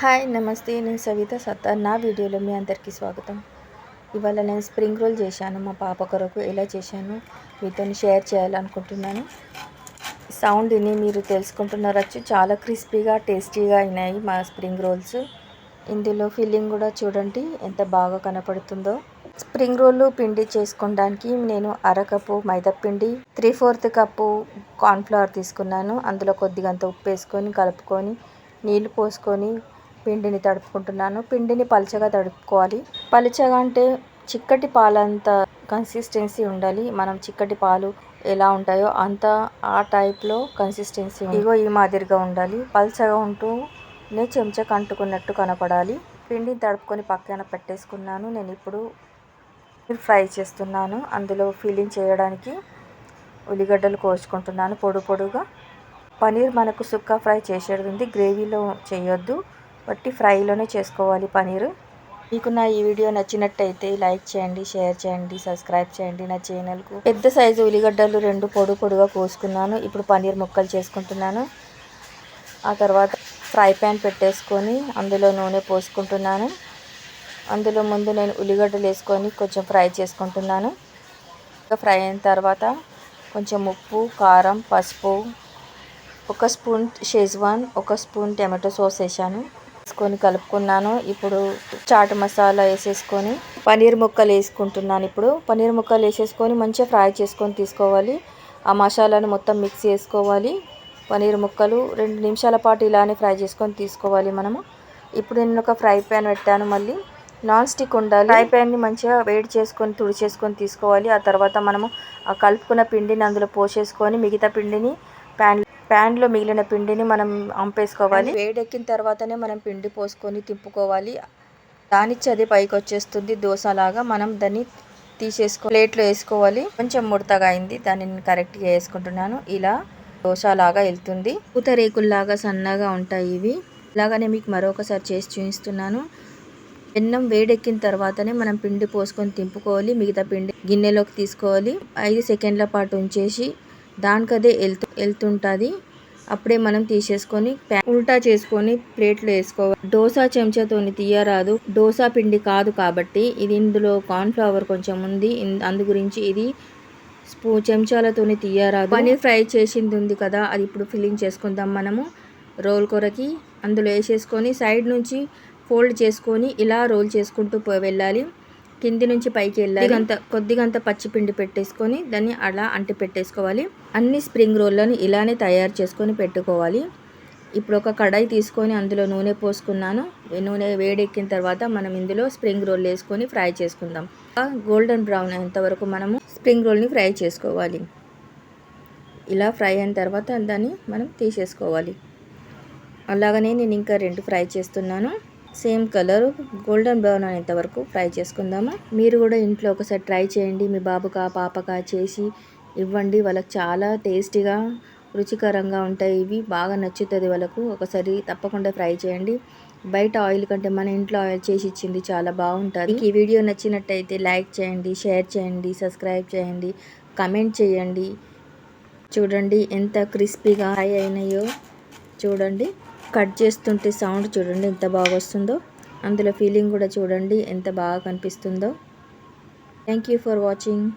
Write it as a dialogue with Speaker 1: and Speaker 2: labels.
Speaker 1: Hi నమస్తే. నేను సవిత సత్తార్ నా వీడియోలో మీ అందరికీ స్వాగతం. ఇవాళ నేను స్ప్రింగ్ రోల్ చేశాను. మా పాప కొరకు ఎలా చేశాను మీతో షేర్ చేయాలనుకుంటున్నాను. సౌండ్ విని మీరు తెలుసుకుంటున్నారచ్చు చాలా క్రిస్పీగా టేస్టీగా అయినాయి మా స్ప్రింగ్ రోల్స్. ఇందులో ఫిల్లింగ్ కూడా చూడండి ఎంత బాగా కనపడుతుందో. స్ప్రింగ్ రోల్ పిండి చేసుకోవడానికి నేను అరకప్పు మైదా పిండి త్రీ ఫోర్త్ కప్పు కార్న్ఫ్లవర్ తీసుకున్నాను. అందులో కొద్దిగంత ఉప్పు వేసుకొని కలుపుకొని నీళ్ళు పోసుకొని పిండిని తడుపుకుంటున్నాను. పిండిని పలుచగా తడుపుకోవాలి. పలుచగా అంటే చిక్కటి పాలంత కన్సిస్టెన్సీ ఉండాలి. మనం చిక్కటి పాలు ఎలా ఉంటాయో అంత ఆ టైప్లో కన్సిస్టెన్సీ ఇగో ఈ మాదిరిగా ఉండాలి. పలుచగా ఉంటూనే చెంచా కంటుకున్నట్టు కనపడాలి. పిండిని తడుపుకొని పక్కన పెట్టేసుకున్నాను. నేను ఇప్పుడు ఫ్రై చేస్తున్నాను. అందులో ఫిల్లింగ్ చేయడానికి ఉల్లిగడ్డలు కోసుకుంటున్నాను. పొడు పొడుగా పనీర్ మనకు సుక్క ఫ్రై చేసేది ఉంది. గ్రేవీలో చేయొద్దు. బట్టి ఫ్రైలోనే చేసుకోవాలి పనీర్. మీకు నా ఈ వీడియో నచ్చినట్టయితే లైక్ చేయండి షేర్ చేయండి సబ్స్క్రైబ్ చేయండి నా ఛానల్కు. పెద్ద సైజు ఉల్లిగడ్డలు రెండు పొడు పొడుగా కోసుకున్నాను. ఇప్పుడు పనీర్ ముక్కలు చేసుకుంటున్నాను. ఆ తర్వాత ఫ్రై ప్యాన్ పెట్టేసుకొని అందులో నూనె పోసుకుంటున్నాను. అందులో ముందు నేను ఉల్లిగడ్డలు వేసుకొని కొంచెం ఫ్రై చేసుకుంటున్నాను. ఫ్రై అయిన తర్వాత కొంచెం ఉప్పు కారం పసుపు ఒక స్పూన్ షేజ్వాన్ ఒక స్పూన్ టమాటో సాస్ వేసాను వేసుకొని కలుపుకున్నాను. ఇప్పుడు చాట్ మసాలా వేసేసుకొని పన్నీర్ ముక్కలు వేసుకుంటున్నాను ఇప్పుడు. పన్నీర్ ముక్కలు వేసేసుకొని మంచిగా ఫ్రై చేసుకొని తీసుకోవాలి. ఆ మసాలాను మొత్తం మిక్స్ చేసుకోవాలి. పన్నీర్ ముక్కలు రెండు నిమిషాల పాటు ఇలానే ఫ్రై చేసుకొని తీసుకోవాలి మనము. ఇప్పుడు నేను ఒక ఫ్రై ప్యాన్ పెట్టాను మళ్ళీ. నాన్ స్టిక్ ఉండాలి. ఫ్రై ప్యాన్ని మంచిగా వేడి చేసుకొని తుడి చేసుకొని తీసుకోవాలి. ఆ తర్వాత మనము ఆ కలుపుకున్న పిండిని అందులో పోసేసుకొని మిగతా పిండిని ప్యాన్ ప్యాన్లో మిగిలిన పిండిని మనం అంపేసుకోవాలి వేడెక్కిన తర్వాతనే మనం పిండి పోసుకొని తిప్పుకోవాలి. దానిచ్చి అది పైకి వచ్చేస్తుంది దోశలాగా. మనం దాన్ని తీసేసుకో ప్లేట్లో వేసుకోవాలి. కొంచెం ముడతగా అయింది. దాన్ని నేను కరెక్ట్గా వేసుకుంటున్నాను. ఇలా దోశలాగా వెళ్తుంది. పూత రేకుల్లాగా సన్నగా ఉంటాయి ఇవి. ఇలాగనే మీకు మరొకసారి చేసి చూపిస్తున్నాను. ఎన్నం వేడెక్కిన తర్వాతనే మనం పిండి పోసుకొని తింపుకోవాలి మిగతా పిండి గిన్నెలోకి తీసుకోవాలి. ఐదు సెకండ్ల పాటు ఉంచేసి దానికదే వెళ్తు వెళ్తుంటుంది. అప్పుడే మనం తీసేసుకొని ఉల్టా చేసుకొని ప్లేట్లో వేసుకోవాలి డోసా చెంచాతోని తీయరాదు. డోసా పిండి కాదు కాబట్టి ఇది ఇందులో కార్న్ఫ్లవర్ కొంచెం ఉంది. అందు గురించి ఇది స్పూ చెంచాలతోని తీయరాదు. పనీర్ ఫ్రై చేసింది ఉంది కదా అది ఇప్పుడు ఫిల్లింగ్ చేసుకుందాం మనము. రోల్ కొరకి అందులో వేసేసుకొని సైడ్ నుంచి ఫోల్డ్ చేసుకొని ఇలా రోల్ చేసుకుంటూ వెళ్ళాలి. కింది నుంచి పైకి వెళ్ళాలి. అంత కొద్దిగంత పచ్చిపిండి పెట్టేసుకొని దాన్ని అలా అంటి పెట్టేసుకోవాలి. అన్ని స్ప్రింగ్ రోల్లను ఇలానే తయారు చేసుకొని పెట్టుకోవాలి. ఇప్పుడు ఒక కడాయి తీసుకొని అందులో నూనె పోసుకున్నాను. నూనె వేడెక్కిన తర్వాత మనం ఇందులో స్ప్రింగ్ రోల్ వేసుకొని ఫ్రై చేసుకుందాం. గోల్డెన్ బ్రౌన్ అయ్యేంత వరకు మనము స్ప్రింగ్ రోల్ని ఫ్రై చేసుకోవాలి. ఇలా ఫ్రై అయిన తర్వాత దాన్ని మనం తీసేసుకోవాలి. అలాగనే నేను ఇంకా రెండు ఫ్రై చేస్తున్నాను. సేమ్ కలర్ గోల్డెన్ బ్రౌన్ అనేంత వరకు ఫ్రై చేసుకుందామా. మీరు కూడా ఇంట్లో ఒకసారి ట్రై చేయండి. మీ బాబుకా పాపకా చేసి ఇవ్వండి. వాళ్ళకి చాలా టేస్టీగా రుచికరంగా ఉంటాయి ఇవి. బాగా నచ్చుతుంది వాళ్ళకు. ఒకసారి తప్పకుండా ఫ్రై చేయండి. బయట ఆయిల్ కంటే మన ఇంట్లో ఆయిల్ చేసి ఇచ్చింది చాలా బాగుంటుంది. ఈ వీడియో నచ్చినట్టయితే లైక్ చేయండి షేర్ చేయండి సబ్స్క్రైబ్ చేయండి కమెంట్ చేయండి. చూడండి ఎంత క్రిస్పీగా హై అయినాయో. చూడండి. కట్ చేస్తుంటే సౌండ్ చూడండి ఎంత బాగా వస్తుందో అందులో ఫీలింగ్ కూడా చూడండి ఎంత బాగా కనిపిస్తుందో. Thank you for watching